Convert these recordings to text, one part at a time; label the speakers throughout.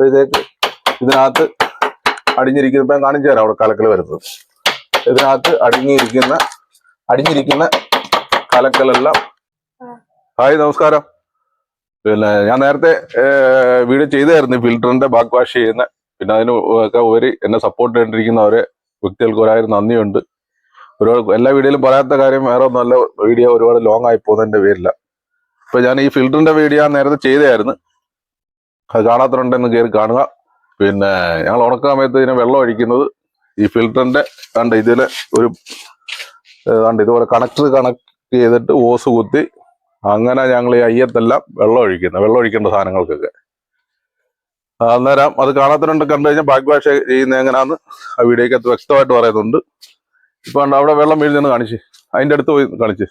Speaker 1: അപ്പോഴത്തേക്ക് ഇതിനകത്ത് അടിഞ്ഞിരിക്കുന്ന ഇപ്പം കാണിച്ചു തരാം അവിടെ കലക്കൽ വരുന്നത്. ഇതിനകത്ത് അടിഞ്ഞിരിക്കുന്ന അടിഞ്ഞിരിക്കുന്ന കലക്കലെല്ലാം. ഹായ് നമസ്കാരം. പിന്നെ ഞാൻ നേരത്തെ വീഡിയോ ചെയ്തായിരുന്നു ഫിൽറ്ററിന്റെ ബാക്ക് വാഷ് ചെയ്യുന്ന. പിന്നെ അതിന് ഒക്കെ ഉപരി എന്നെ സപ്പോർട്ട് ചെയ്തിരിക്കുന്ന ഓരോ വ്യക്തികൾക്ക് ഒരായിരം നന്ദിയുണ്ട്. ഒരുപാട് എല്ലാ വീഡിയോയിലും പറയാത്ത കാര്യം വേറെ നല്ല വീഡിയോ ഒരുപാട് ലോങ് ആയി പോകുന്നതിന്റെ പേരില്ല ഇപ്പൊ ഞാൻ ഈ ഫിൽറ്ററിന്റെ വീഡിയോ നേരത്തെ ചെയ്തായിരുന്നു. അത് കാണാത്തതുണ്ടെന്ന് കയറി കാണുക. പിന്നെ ഞങ്ങൾ ഉണക്ക സമയത്ത് ഇതിനെ വെള്ളം ഒഴിക്കുന്നത് ഈ ഫിൽറ്ററിന്റെ കണ്ട് ഇതിലെ ഒരു കണ്ട് ഇതുപോലെ കണക്ടർ കണക്ട് ചെയ്തിട്ട് ഓസ് കുത്തി അങ്ങനെ ഞങ്ങൾ ഈ അയ്യത്തെല്ലാം വെള്ളം ഒഴിക്കുന്നത് വെള്ളം ഒഴിക്കേണ്ട സാധനങ്ങൾക്കൊക്കെ. അന്നേരം അത് കാണാത്തവരുണ്ട് കണ്ടു കഴിഞ്ഞാൽ ബാക്ക് ഭാഷ ചെയ്യുന്നത് എങ്ങനെയാന്ന് ആ വീഡിയോക്കകത്ത് വ്യക്തമായിട്ട് പറയുന്നുണ്ട്. ഇപ്പൊ അവിടെ വെള്ളം വീഴുന്നെന്ന് കാണിച്ച്. അതിന്റെ അടുത്ത് പോയി
Speaker 2: കളിച്ച്.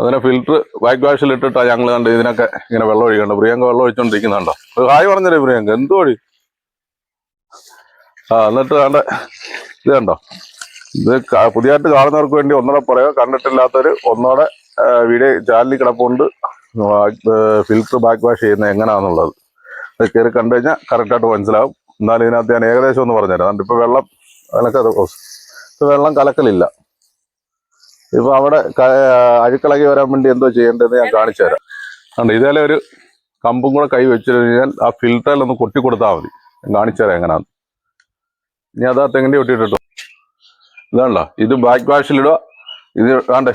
Speaker 1: അങ്ങനെ ഫിൽറ്റർ ബാക്ക് വാഷിൽ ഇട്ടിട്ടാ ഞങ്ങൾ കണ്ട് ഇതിനൊക്കെ ഇങ്ങനെ വെള്ളം ഒഴിക്കണ്ട. പ്രിയങ്ക വെള്ളം ഒഴിച്ചോണ്ടിരിക്കുന്നുണ്ടോ? ഹായ് പറഞ്ഞല്ലേ പ്രിയങ്ക. എന്തോ ഒഴി ആ എന്നിട്ട് കണ്ട ഇത് കണ്ടോ? ഇത് പുതിയതായിട്ട് കാണുന്നവർക്ക് വേണ്ടി ഒന്നുകൂടെ പറയാം കണ്ടിട്ടില്ലാത്തവര് ഒന്നുകൂടെ വീഡിയോ ചാനലിൽ കിടപ്പുണ്ട്. ഫിൽറ്റർ ബാക്ക് വാഷ് ചെയ്യുന്നത് എങ്ങനെയാണെന്നുള്ളത് അത് കയറി കണ്ടു കഴിഞ്ഞാൽ കറക്റ്റായിട്ട് മനസ്സിലാവും. എന്നാലും ഇതിനകത്ത് ഞാൻ ഏകദേശം ഒന്ന് പറഞ്ഞുതരാം. അതുകൊണ്ട് ഇപ്പൊ വെള്ളം കലക്ക വെള്ളം കലക്കലില്ല. ഇപ്പൊ അവിടെ അഴുക്കളകി വരാൻ വേണ്ടി എന്തോ ചെയ്യേണ്ടതെന്ന് ഞാൻ കാണിച്ചു തരാം. അതുകൊണ്ട് ഇതേലെ ഒരു കമ്പും കൂടെ കൈ വെച്ചു കഴിഞ്ഞാൽ ആ ഫിൽറ്ററിൽ ഒന്ന് കൊട്ടി കൊടുത്താൽ മതി. കാണിച്ചു തരാം എങ്ങനെയാന്ന് ഇനി അതാ തെങ്ങിന്റെ ഒട്ടിയിട്ടോ ഇതാണല്ലോ ഇത് ബാക്ക് വാഷിലിടുക ഇത് വേണ്ടേ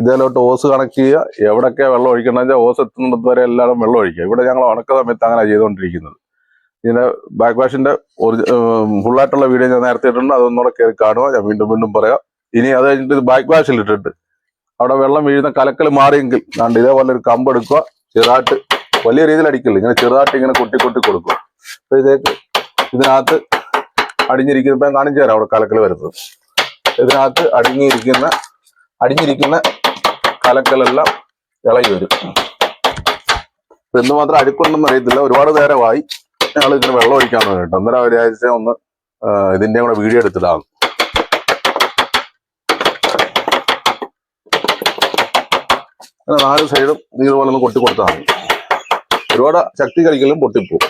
Speaker 1: ഇതേലോട്ട് ഓസ് കണക്ട് ചെയ്യുക. എവിടൊക്കെ വെള്ളം ഒഴിക്കണമെന്ന് വെച്ചാൽ ഓസ് എത്തുന്നിടത്ത് വരെ എല്ലാവരും വെള്ളം ഒഴിക്കുക. ഇവിടെ ഞങ്ങൾ ഉണക്ക സമയത്ത് അങ്ങനെ ചെയ്തുകൊണ്ടിരിക്കുന്നത് ഇതിന്റെ ബാക്ക് വാഷിന്റെ ഫുള്ളായിട്ടുള്ള വീഡിയോ ഞാൻ നേരത്തെ ഇട്ടിട്ടുണ്ട്. അതൊന്നുകൂടെ കയറി കാണുക. ഞാൻ വീണ്ടും വീണ്ടും പറയാം. ഇനി അത് കഴിഞ്ഞിട്ട് ബാക്ക് വാഷിൽ ഇട്ടിട്ട് അവിടെ വെള്ളം വീഴുന്ന കലക്കൽ മാറിയെങ്കിൽ കണ്ട് ഇതേപോലെ ഒരു കമ്പ് എടുക്കുക ചെറുതായിട്ട് വലിയ രീതിയിൽ അടിക്കില്ല ഇങ്ങനെ ചെറുതായിട്ട് ഇങ്ങനെ കൊട്ടി കൊട്ടി കൊടുക്കുക. ഇതേക്ക് ഇതിനകത്ത് അടിഞ്ഞിരിക്കുന്ന കാണിച്ചു തരാം അവിടെ കലക്കൽ വരുന്നത്. ഇതിനകത്ത് അടിഞ്ഞിരിക്കുന്ന അടിഞ്ഞിരിക്കുന്ന കലക്കലെല്ലാം ഇളകി വരും. എന്തുമാത്രം അഴുക്കുണ്ടെന്ന് അറിയത്തില്ല ഒരുപാട് നേരമായി. ഞങ്ങൾ ഇതിന് വെള്ളം ഒഴിക്കാൻ വേണ്ടിട്ട് അന്നേരം ഒരാഴ്ച ഒന്ന് ഇതിന്റെ കൂടെ വീഡിയോ എടുത്തിടാം അങ്ങനെ നാല് സൈഡും ഇതുപോലെ ഒന്ന് കൊട്ടി കൊടുത്താൽ മതി ഒരുപാട് ശക്തി കളിക്കലും പൊട്ടിപ്പോവും.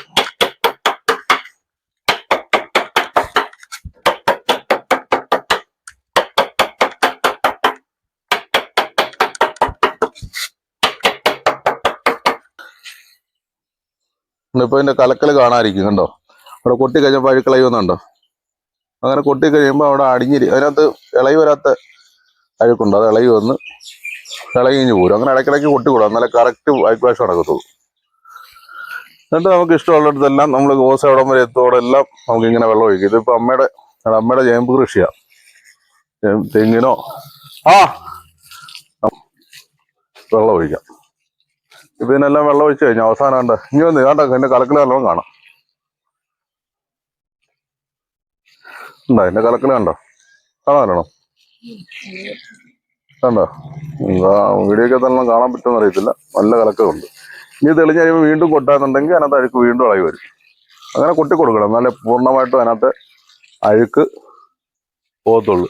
Speaker 1: ഇപ്പൊ ഇതിന്റെ കലക്കൽ കാണാതിരിക്കും കണ്ടോ? അവിടെ കൊട്ടി കഴിഞ്ഞപ്പോൾ അഴുക്കളയി വന്നുണ്ടോ അങ്ങനെ കൊട്ടി കഴിയുമ്പോൾ അവിടെ അടിഞ്ഞിരി അതിനകത്ത് ഇളകി വരാത്ത അഴുക്കുണ്ട്. അത് ഇളകി വന്ന് ഇളകി കഴിഞ്ഞ് പോരും. അങ്ങനെ ഇടയ്ക്കിടയ്ക്ക് കൊട്ടി കൂടാം എന്നാലേ കറക്റ്റ് വൈറ്റ് വാഷ് നടക്കത്തുള്ളൂ. എന്നിട്ട് നമുക്ക് ഇഷ്ടമുള്ളിടത്തെല്ലാം നമ്മൾ ഗോസ ഇടം വരെ എത്തോടെ എല്ലാം നമുക്ക് ഇങ്ങനെ വെള്ളം ഒഴിക്കും. ഇതിപ്പോ അമ്മയുടെ അമ്മയുടെ ചേമ്പ് കൃഷിയാ. ചേമ്പ് തെങ്ങിനോ? ആ! വെള്ളം ഒഴിക്കാം. ഇപ്പൊ ഇതിനെല്ലാം വെള്ളം ഒഴിച്ചു കഴിഞ്ഞു അവസാനം കണ്ട? ഇനി വന്ന് കണ്ട? എന്റെ കലക്കിൽ വെള്ളം കാണാം. ഉണ്ടോ എന്റെ കലക്കിൽ കണ്ടോ? കാണാനോ കണ്ടോ? വീടിയൊക്കെ തന്നെ കാണാൻ പറ്റുമെന്ന് അറിയത്തില്ല. നല്ല കലക്കമുണ്ട് ഇനി തെളിഞ്ഞ് കഴിയുമ്പോൾ വീണ്ടും കൊട്ടാന്നുണ്ടെങ്കിൽ അതിനകത്ത് അഴുക്ക് വീണ്ടും ഇളകി വരും. അങ്ങനെ കൊട്ടി കൊടുക്കണം. എന്നാലേ പൂർണമായിട്ടും അതിനകത്ത് അഴുക്ക് പോകത്തുള്ളൂ.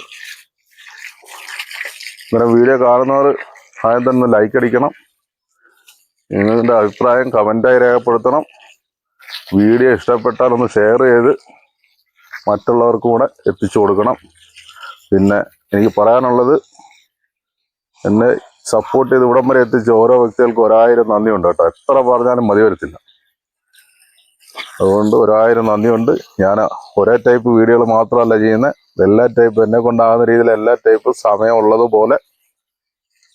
Speaker 1: ഇങ്ങനെ വീഡിയോ കാണുന്നവർ ആദ്യം തന്നെ ലൈക്ക് അടിക്കണം. നിങ്ങളുടെ അഭിപ്രായം കമന്റായി രേഖപ്പെടുത്തണം. വീഡിയോ ഇഷ്ടപ്പെട്ടാൽ ഒന്ന് ഷെയർ ചെയ്ത് മറ്റുള്ളവർക്കും കൂടെ എത്തിച്ചു കൊടുക്കണം. പിന്നെ എനിക്ക് പറയാനുള്ളത് എന്നെ സപ്പോർട്ട് ചെയ്ത് ഇവിടം വരെ എത്തിച്ച ഓരോ വ്യക്തികൾക്കും ഒരായിരം നന്ദിയുണ്ട് കേട്ടോ. എത്ര പറഞ്ഞാലും മതി വരത്തില്ല. അതുകൊണ്ട് ഒരായിരം നന്ദിയുണ്ട്. ഞാൻ ഒരേ ടൈപ്പ് വീഡിയോകൾ മാത്രമല്ല ചെയ്യുന്നത് എല്ലാ ടൈപ്പ് എന്നെ കൊണ്ടാകുന്ന രീതിയിൽ എല്ലാ ടൈപ്പ് സമയമുള്ളതുപോലെ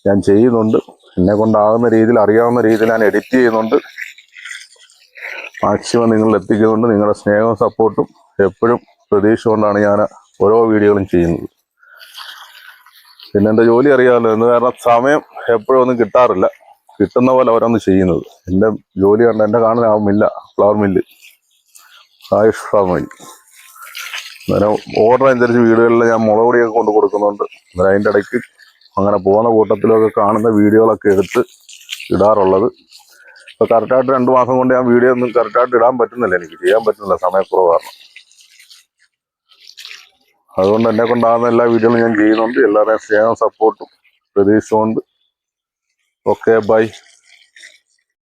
Speaker 1: ഞാൻ ചെയ്യുന്നുണ്ട്. എന്നെ കൊണ്ടാകുന്ന രീതിയിൽ അറിയാവുന്ന രീതിയിൽ ഞാൻ എഡിറ്റ് ചെയ്യുന്നുണ്ട്. മാക്സിമം നിങ്ങളിൽ എത്തിക്കുന്നുണ്ട്. നിങ്ങളുടെ സ്നേഹവും സപ്പോർട്ടും എപ്പോഴും പ്രതീക്ഷ കൊണ്ടാണ് ഞാൻ ഓരോ വീഡിയോകളും ചെയ്യുന്നത്. പിന്നെ എന്റെ ജോലി അറിയാമല്ലോ എന്ന് കാരണം സമയം എപ്പോഴും ഒന്നും കിട്ടാറില്ല. കിട്ടുന്ന പോലെ ഓരോന്ന് ചെയ്യുന്നത്. എന്റെ ജോലി കണ്ട എന്റെ ആ ഫ്ലവർ മില്ല് ആയുഷ് ഫാം വഴി ഓർഡർ അനുസരിച്ച് വീടുകളിൽ ഞാൻ മുളക് പൊടിയൊക്കെ കൊണ്ട് കൊടുക്കുന്നുണ്ട്. അന്നേരം അതിന്റെ ഇടയ്ക്ക് അങ്ങനെ പോകുന്ന കൂട്ടത്തിലൊക്കെ കാണുന്ന വീഡിയോകളൊക്കെ എടുത്ത് ഇടാറുള്ളത്. ഇപ്പോൾ കറക്റ്റായിട്ട് രണ്ട് മാസം കൊണ്ട് ഞാൻ വീഡിയോ ഒന്നും കറക്റ്റായിട്ട് ഇടാൻ പറ്റുന്നില്ല എനിക്ക് ചെയ്യാൻ പറ്റുന്നില്ല സമയക്കുറവാണ് അതുകൊണ്ട് എന്നെ കൊണ്ടാകുന്ന എല്ലാ വീഡിയോകളും ഞാൻ ചെയ്യുന്നുണ്ട്. എല്ലാവരുടെയും സ്നേഹം സപ്പോർട്ടും പ്രതീക്ഷിച്ചുകൊണ്ട് ഓക്കെ ബൈ